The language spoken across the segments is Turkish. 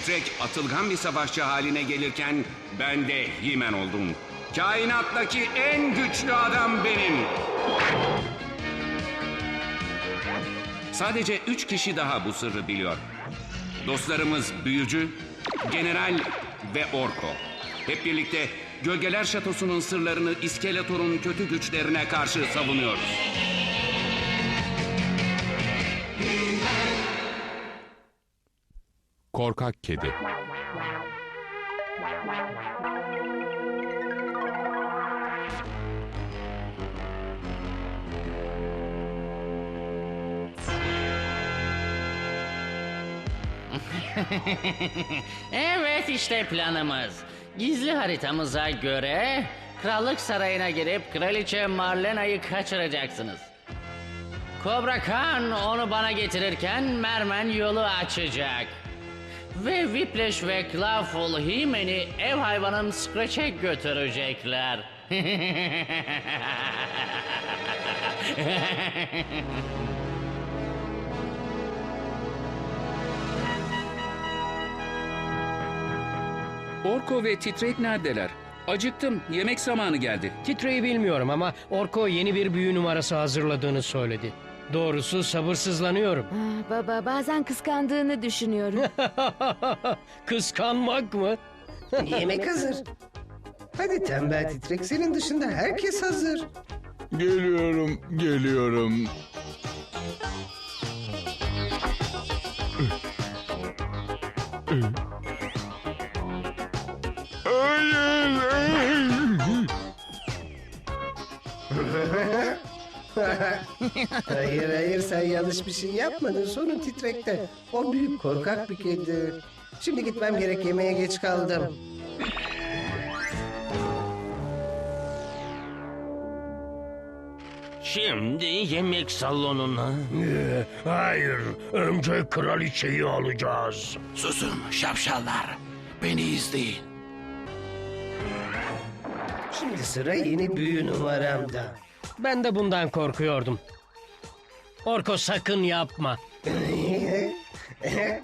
Titrek atılgan bir savaşçı haline gelirken ben de Himen oldum. Kainattaki en güçlü adam benim. Sadece üç kişi daha bu sırrı biliyor. Dostlarımız Büyücü, General ve Orko. Hep birlikte Gölgeler Şatosu'nun sırlarını İskeletor'un kötü güçlerine karşı savunuyoruz. Korkak Kedi Evet işte planımız. Gizli haritamıza göre krallık sarayına girip kraliçe Marlena'yı kaçıracaksınız. Kobra Khan onu bana getirirken Mermen yolu açacak. Ve Whiplash ve Clawful He-Man'i ev hayvanım Scratch'e götürecekler. Orko ve Titrek neredeler? Acıktım. Yemek zamanı geldi. Titreyi bilmiyorum ama Orko yeni bir büyü numarası hazırladığını söyledi. Doğrusu sabırsızlanıyorum. Ah, baba bazen kıskandığını düşünüyorum. Kıskanmak mı? Yemek hazır. Hadi tembel titrek senin dışında herkes hazır. Geliyorum, geliyorum. Hayır hayır sen yanlış bir şey yapmadın. Sorun titrekte. O büyük korkak bir kedi. Şimdi gitmem gerek yemeğe geç kaldım. Şimdi yemek salonuna. Hayır, önce kraliçeyi alacağız. Susun şapşallar. Beni izleyin. Şimdi sıra yeni büyü numaramda. Ben de bundan korkuyordum. Orko sakın yapma.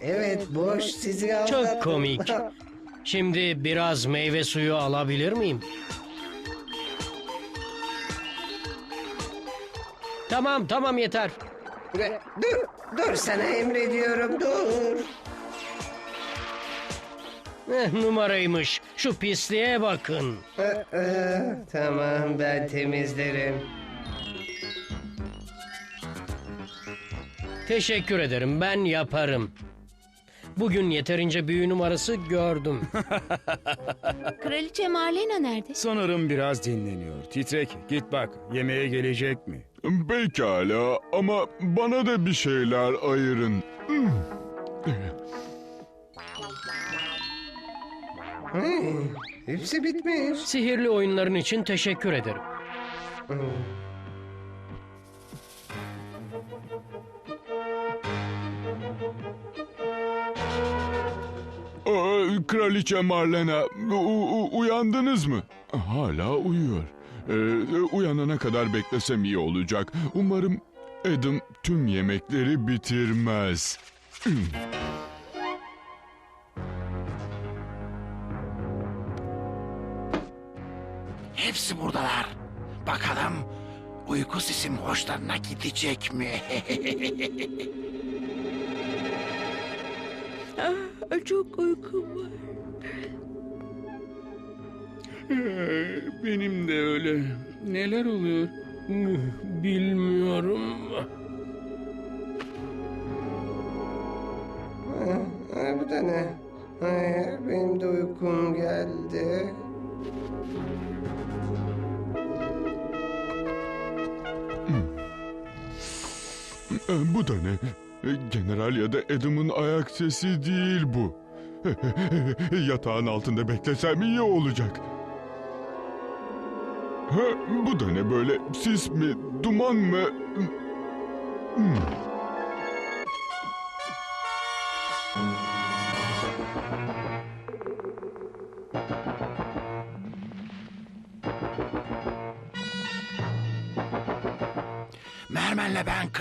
evet boş sizi aldattım. Çok komik. Şimdi biraz meyve suyu alabilir miyim? Tamam tamam yeter. dur dur sana emrediyorum dur. Eh, numaraymış. Şu pisliğe bakın. Tamam ben temizlerim. Teşekkür ederim. Ben yaparım. Bugün yeterince büyü numarası gördüm. Kraliçe Marlena nerede? Sanırım biraz dinleniyor. Titrek git bak yemeğe gelecek mi? Pekala ama bana da bir şeyler ayırın. Hmm, hepsi bitmiş. Sihirli oyunların için teşekkür ederim. Kraliçe Marlena, uyandınız mı? Hala uyuyor. Ee, uyanana kadar beklesem iyi olacak. Umarım Adam tüm yemekleri bitirmez. Hepsi buradalar. Bakalım uyku sesim hoşlarına gidecek mi? Çok uykum var. Benim de öyle. Neler oluyor? Bilmiyorum. Ha, bu da ne? Hayır, benim de uykum geldi. E, Bu da ne? E, General ya da Adam'ın ayak sesi değil bu. Yatağın altında beklesem iyi olacak. Ha, bu da ne böyle? Sis mi? Duman mı? Hmm.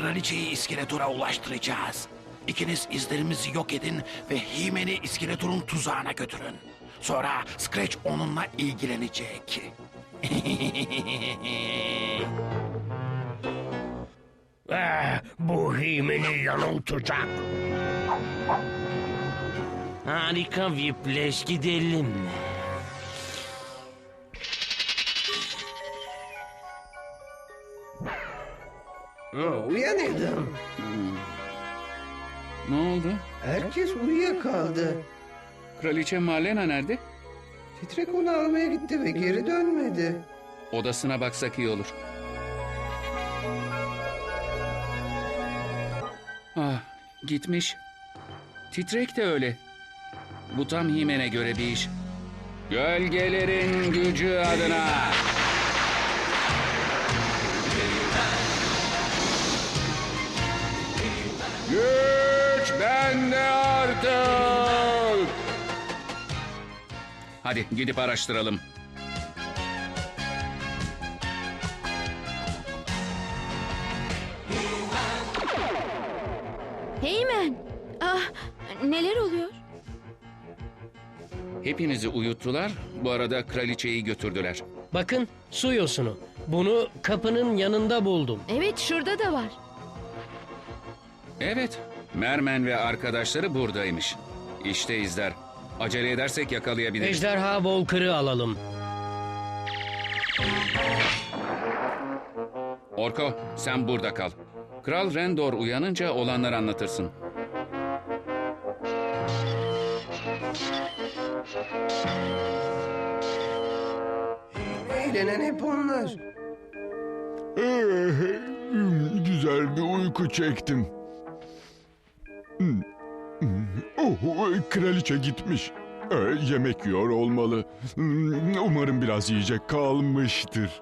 Kraliçeyi İskeletor'a ulaştıracağız. İkiniz izlerimizi yok edin ve Himen'i İskeletor'un tuzağına götürün. Sonra Scratch onunla ilgilenecek. Ah, bu himeni yanıltacak. Harika Whiplash gidelim. Ha, uyan Adam. Ne oldu? Herkes uyuyakaldı. Kraliçe Marlena nerede? Titrek onu almaya gitti ve geri dönmedi. Odasına baksak iyi olur. Ah, gitmiş. Titrek de öyle. Bu tam Himen'e göre bir iş. Gölgelerin gücü adına. Bende artık. Hadi gidip araştıralım. Heymen. Ah neler oluyor? Hepinizi uyuttular. Bu arada kraliçeyi götürdüler. Bakın su yosunu. Bunu kapının yanında buldum. Evet şurada da var. Evet, Mermen ve arkadaşları buradaymış. İşte izler. Acele edersek yakalayabiliriz. Ejderha Volker'ı alalım. Orko, sen burada kal. Kral Rendor uyanınca olanları anlatırsın. Eğlenen hep onlar. Güzel bir uyku çektim. Kraliçe gitmiş. Eh, yemek yiyor olmalı. Umarım biraz yiyecek kalmıştır.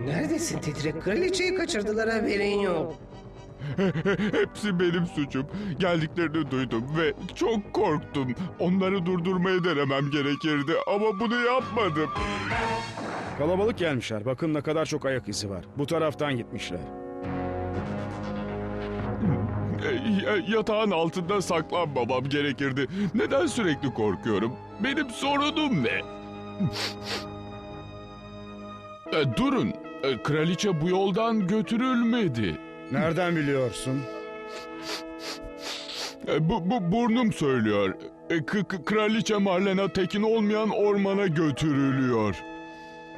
Neredesin Titrek? Kraliçeyi kaçırdılar haberin yok. Hepsi benim suçum. Geldiklerini duydum ve çok korktum. Onları durdurmayı denemem gerekirdi ama bunu yapmadım. Kalabalık gelmişler. Bakın ne kadar çok ayak izi var. Bu taraftan gitmişler. Eh, Yatağın altında saklanmamam gerekirdi. Neden sürekli korkuyorum? Benim sorunum ne? E, Durun. E, Kraliçe bu yoldan götürülmedi. Nereden biliyorsun? E, Bu, bu burnum söylüyor. E, k- k- Kraliçe Marlena Tekin olmayan ormana götürülüyor.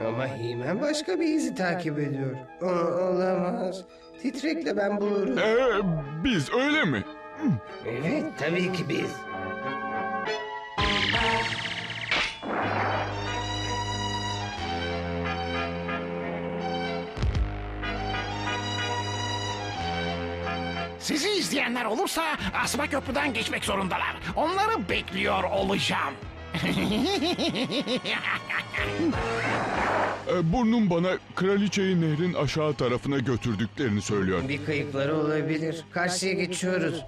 Ama Himen başka bir izi takip ediyor. O, olamaz. Titrek'le ben buluruz. E, biz öyle mi? Evet tabii ki biz. Sizi izleyenler olursa asma köprüden geçmek zorundalar. Onları bekliyor olacağım. E, burnum bana kraliçeyi nehrin aşağı tarafına götürdüklerini söylüyor. Bir kayıpları olabilir. Karşıya geçiyoruz.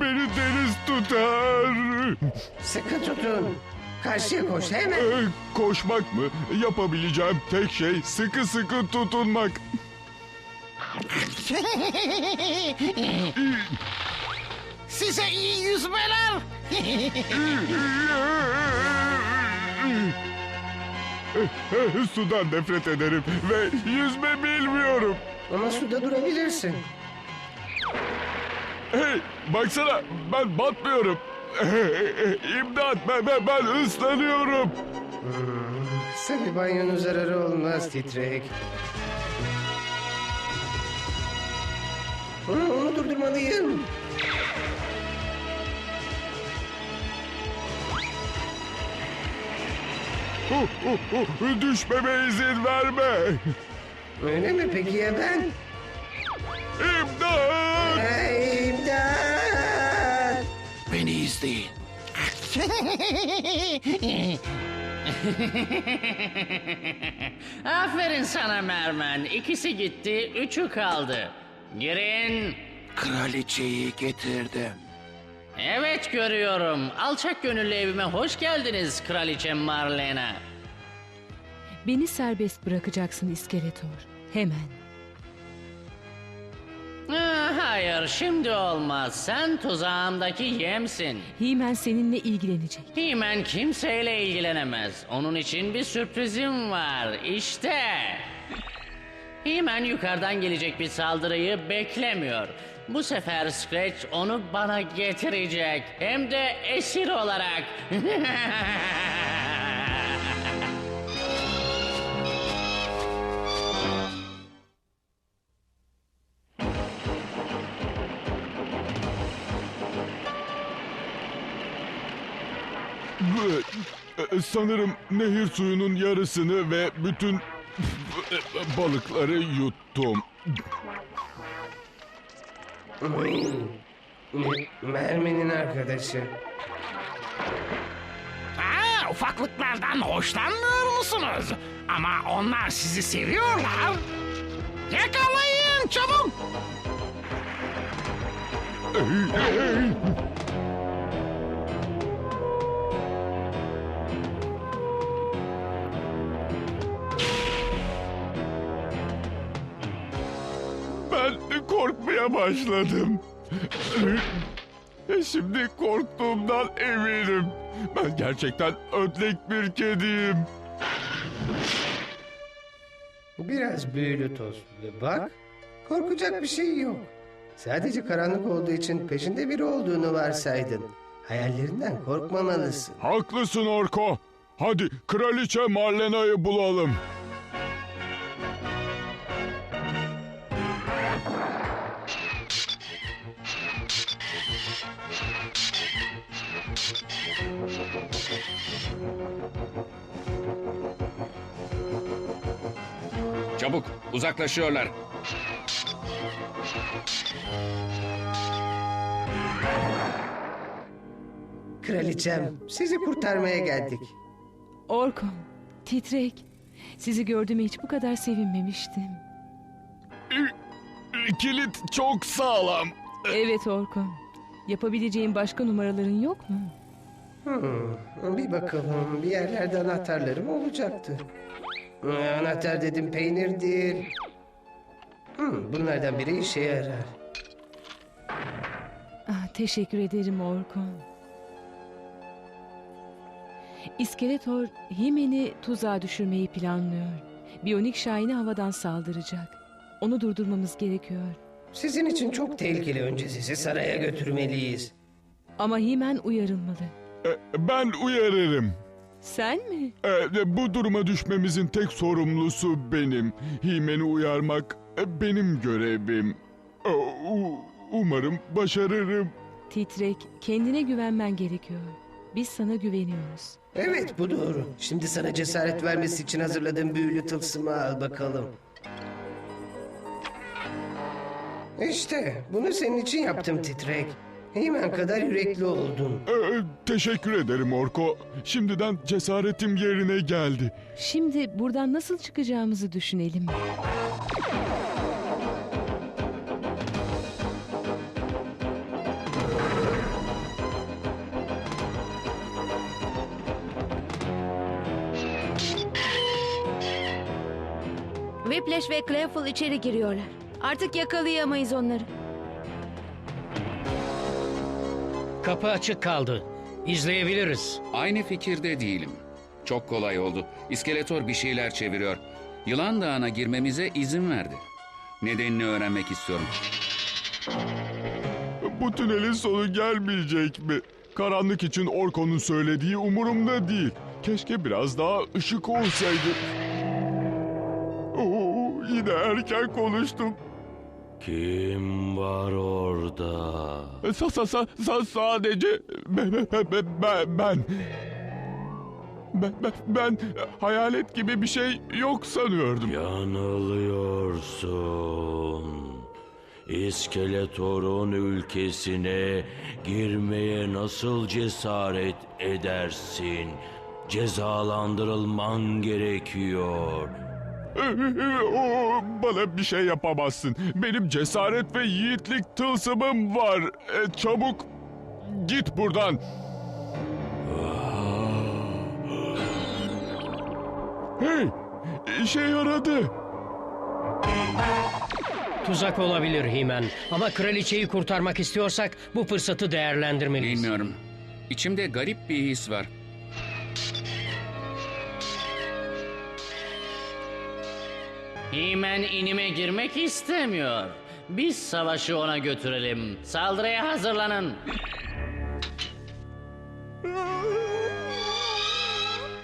Beni deniz tutar. Sıkı tutun. Karşıya koş hemen. E, Koşmak mı? Yapabileceğim tek şey sıkı sıkı tutunmak. Size iyi yüzmeler. Sudan nefret ederim ve yüzme bilmiyorum. Ama suda durabilirsin. Hey, baksana ben batmıyorum. İmdat ben, ben, ben ıslanıyorum. Bir banyonun zararı olmaz Titrek. Aa, onu durdurmalıyım. Oh, oh, oh, Düşmeme izin verme. Öyle mi peki ya ben? İmdat! Ay, imdat! Beni izleyin. Aferin sana Mermen. İkisi gitti, üçü kaldı. Girin. Kraliçeyi getirdim. Evet görüyorum. Alçak gönüllü evime hoş geldiniz Kraliçe Marlena. Beni serbest bırakacaksın İskeletor. Hemen. Ah, hayır şimdi olmaz. Sen tuzağımdaki yemsin. Himen seninle ilgilenecek. Hemen kimseyle ilgilenemez. Onun için bir sürprizim var. İşte. Hemen yukarıdan gelecek bir saldırıyı beklemiyor. Bu sefer Scratch onu bana getirecek. Hem de esir olarak. Ee, Sanırım nehir suyunun yarısını ve bütün balıkları yuttum. Mermin'in arkadaşı. Aa, ufaklıklardan hoşlanmıyor musunuz? Ama onlar sizi seviyorlar. Yakalayın çabuk. Korkmaya başladım. Şimdi korktuğumdan eminim. Ben gerçekten ödlek bir kediyim. Biraz büyülü toz. Bak, korkacak bir şey yok. Sadece karanlık olduğu için peşinde biri olduğunu varsaydın. Hayallerinden korkmamalısın. Haklısın Orko. Hadi kraliçe Marlena'yı bulalım. Çabuk uzaklaşıyorlar. Kraliçem, sizi kurtarmaya geldik. Orkon, titrek. Sizi gördüğüme hiç bu kadar sevinmemiştim. Kilit çok sağlam. Evet Orkon. Yapabileceğin başka numaraların yok mu? Hmm, bir bakalım, bir yerlerde anahtarlarım olacaktı. Ee, Anahtar dedim peynir değil. Hmm, bunlardan biri işe yarar. Ah, teşekkür ederim Orkon. İskeletor Himen'i tuzağa düşürmeyi planlıyor. Biyonik Şahin'e havadan saldıracak. Onu durdurmamız gerekiyor. Sizin için çok tehlikeli önce sizi saraya götürmeliyiz. Ama Himen uyarılmalı. Ee, Ben uyarırım. Sen mi? Ee, Bu duruma düşmemizin tek sorumlusu benim. Himen'i uyarmak e, benim görevim. U- Umarım başarırım. Titrek, kendine güvenmen gerekiyor. Biz sana güveniyoruz. Evet bu doğru. Şimdi sana cesaret vermesi için hazırladığım büyülü tılsımı al bakalım. İşte bunu senin için yaptım titrek. Hemen kadar yürekli oldun. Ee, Teşekkür ederim Orko. Şimdiden cesaretim yerine geldi. Şimdi buradan nasıl çıkacağımızı düşünelim. Whiplash ve Clayful içeri giriyorlar. Artık yakalayamayız onları. Kapı açık kaldı. İzleyebiliriz. Aynı fikirde değilim. Çok kolay oldu. İskeletor bir şeyler çeviriyor. Yılan Dağı'na girmemize izin verdi. Nedenini öğrenmek istiyorum. Bu tünelin sonu gelmeyecek mi? Karanlık için Orko'nun söylediği umurumda değil. Keşke biraz daha ışık olsaydı. Oo, yine erken konuştum. Kim var orada? Sa, sa, sa, sa- sadece ben, ben, ben, ben. Ben, ben, ben hayalet gibi bir şey yok sanıyordum. Yanılıyorsun. İskeletor'un ülkesine girmeye nasıl cesaret edersin? Cezalandırılman gerekiyor. O, bana bir şey yapamazsın. Benim cesaret ve yiğitlik tılsımım var. E, çabuk git buradan. Hey, işe yaradı. Tuzak olabilir Himen. Ama kraliçeyi kurtarmak istiyorsak bu fırsatı değerlendirmeliyiz. Bilmiyorum. İçimde garip bir his var. Himen inime girmek istemiyor. Biz savaşı ona götürelim. Saldırıya hazırlanın.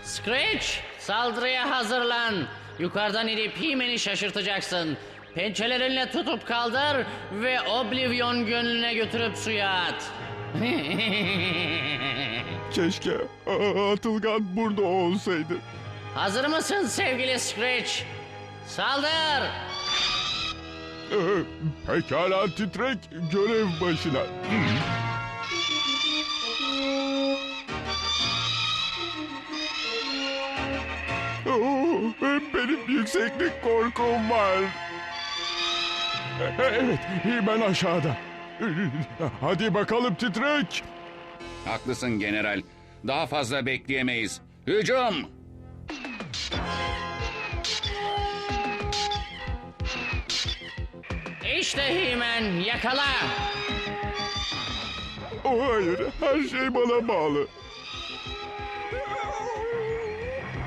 Screech, saldırıya hazırlan. Yukarıdan inip Himen'i şaşırtacaksın. Pençelerinle tutup kaldır ve Oblivion gönlüne götürüp suya at. Keşke Atılgan burada olsaydı. Hazır mısın sevgili Screech? Saldır! Ee, Pekala titrek görev başına. Oo, Benim yükseklik korkum var. Evet, hemen aşağıda. Hadi bakalım titrek. Haklısın general. Daha fazla bekleyemeyiz. Hücum! İşte Himen, yakala! Oh, hayır, her şey bana bağlı.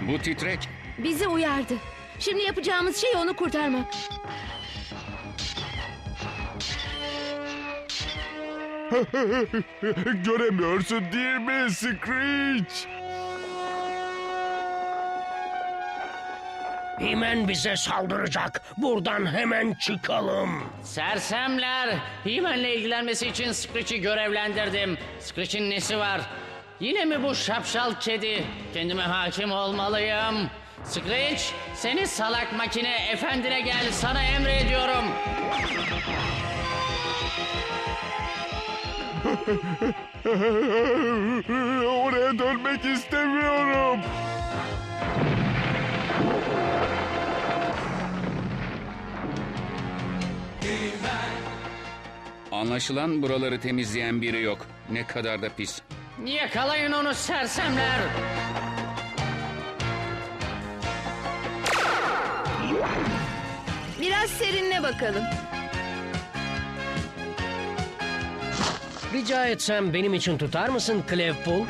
Bu titrek Bizi uyardı. Şimdi yapacağımız şey onu kurtarmak. Göremiyorsun değil mi Screech? Himen bize saldıracak. Buradan hemen çıkalım. Sersemler, Himen'le ilgilenmesi için Screech'i görevlendirdim. Screech'in nesi var? Yine mi bu şapşal kedi? Kendime hakim olmalıyım. Screech, seni salak makine efendine gel sana emrediyorum. Oraya dönmek istemiyorum. Anlaşılan buraları temizleyen biri yok. Ne kadar da pis. Yakalayın onu sersemler. Biraz serinle bakalım. Rica etsem benim için tutar mısın Clefpool?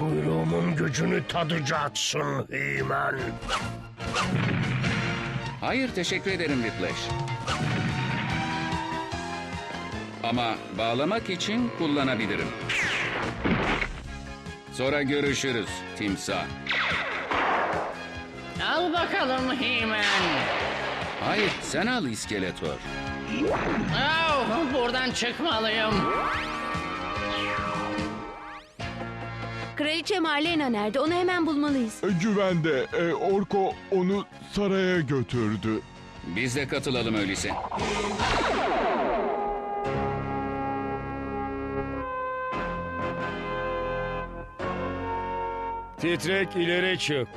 Kuyruğumun gücünü tadacaksın Himen. Hayır teşekkür ederim Whiplash. Ama bağlamak için kullanabilirim. Sonra görüşürüz timsah. Al bakalım Himen. Hayır sen al iskeletor. Au, buradan çıkmalıyım. Kraliçe Marlena nerede? Onu hemen bulmalıyız. E, Güvende. E, Orko onu saraya götürdü. Biz de katılalım öyleyse. Titrek ileri çık.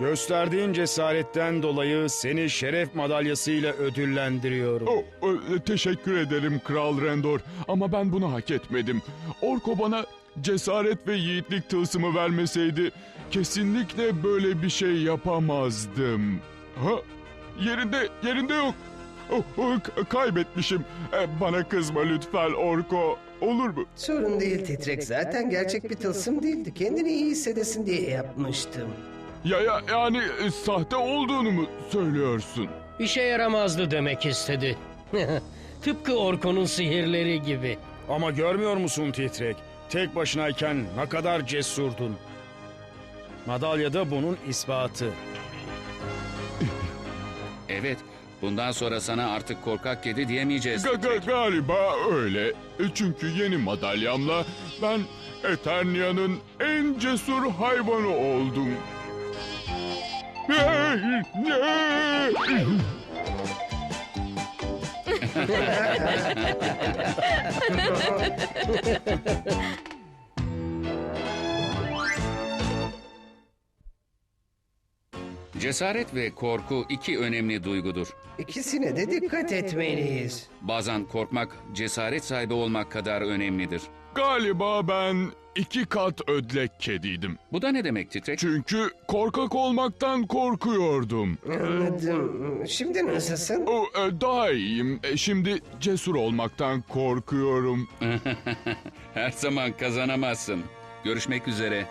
Gösterdiğin cesaretten dolayı seni şeref madalyasıyla ödüllendiriyorum. Oh, e, teşekkür ederim Kral Rendor ama ben bunu hak etmedim. Orko bana cesaret ve yiğitlik tılsımı vermeseydi kesinlikle böyle bir şey yapamazdım. Ha? Yerinde, yerinde yok. Oh, oh, kaybetmişim. E, bana kızma lütfen Orko. Olur mu? Sorun değil titrek zaten gerçek bir tılsım değildi. Kendini iyi hissedesin diye yapmıştım. Ya, ya yani e, sahte olduğunu mu söylüyorsun? İşe yaramazdı demek istedi. Tıpkı Orko'nun sihirleri gibi. Ama görmüyor musun Titrek? Tek başınayken ne kadar cesurdun. Madalya da bunun ispatı. Evet Bundan sonra sana artık korkak kedi diyemeyeceğiz. Ga- ga- galiba öyle. E, Çünkü yeni madalyamla ben Eternia'nın en cesur hayvanı oldum. Cesaret ve korku iki önemli duygudur. İkisine de dikkat etmeliyiz. Bazen korkmak cesaret sahibi olmak kadar önemlidir. Galiba ben iki kat ödlek kediydim. Bu da ne demek titrek? Çünkü korkak olmaktan korkuyordum. Anladım. Şimdi nasılsın? O, e, daha iyiyim. E, Şimdi cesur olmaktan korkuyorum. Her zaman kazanamazsın. Görüşmek üzere.